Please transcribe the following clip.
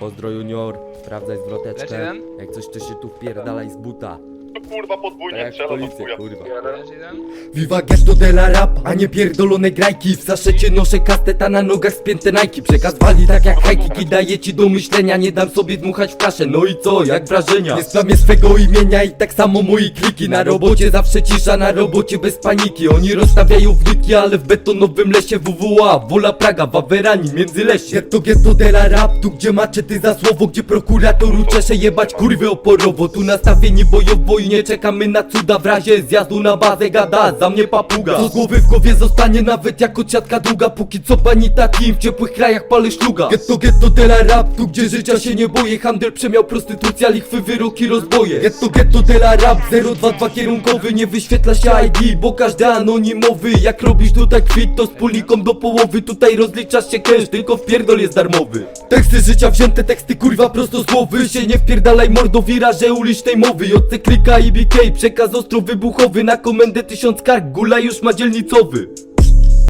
Pozdro junior, sprawdzaj zwroteczkę. Jeden. Jak coś to się tu wpierdalaj z buta. Kurwa Tak podwójnie jak strzela do policję, chuja. kurwa. Viva getto de la rap, a nie pierdolone grajki. W zaszecie noszę kasteta na nogach spięte najki Przekaz wali tak jak hajki, daje ci do myślenia. Nie dam sobie dmuchać w kaszę, no i co, jak wrażenia? Nie spamię swego imienia i tak samo moi kliki. Na robocie zawsze cisza, na robocie bez paniki. Oni rozstawiają wnyki, ale w betonowym lesie WWA Wola Praga, Wawerani, Międzylesie. Getto getto de la rap, tu gdzie macie ty za słowo Gdzie prokurator uczesze jebać kurwy oporowo. Tu nastawieni bojowo nie czekamy na cuda. W razie zjazdu na bazę gada, za mnie papuga. Co z głowy w głowie zostanie nawet jako ciatka długa. Póki co pani taki w ciepłych krajach palę szluga. Getto getto de la rap, tu gdzie życia się nie boję. Handel przemiał, prostytucja, lichwy, wyroki, rozboje. Getto getto de la rap, 022 kierunkowy. Nie wyświetla się ID, bo każdy anonimowy. Jak robisz tutaj kwit, to wspólnikom do połowy. Tutaj rozliczasz się cash, tylko wpierdol jest darmowy. Teksty życia wzięte, teksty kurwa prosto z głowy. Się nie wpierdalaj mordo, wiraże ulicznej mowy. JC klika i BK, przekaz ostro wybuchowy Na komendę tysiąc kark, gula już ma dzielnicowy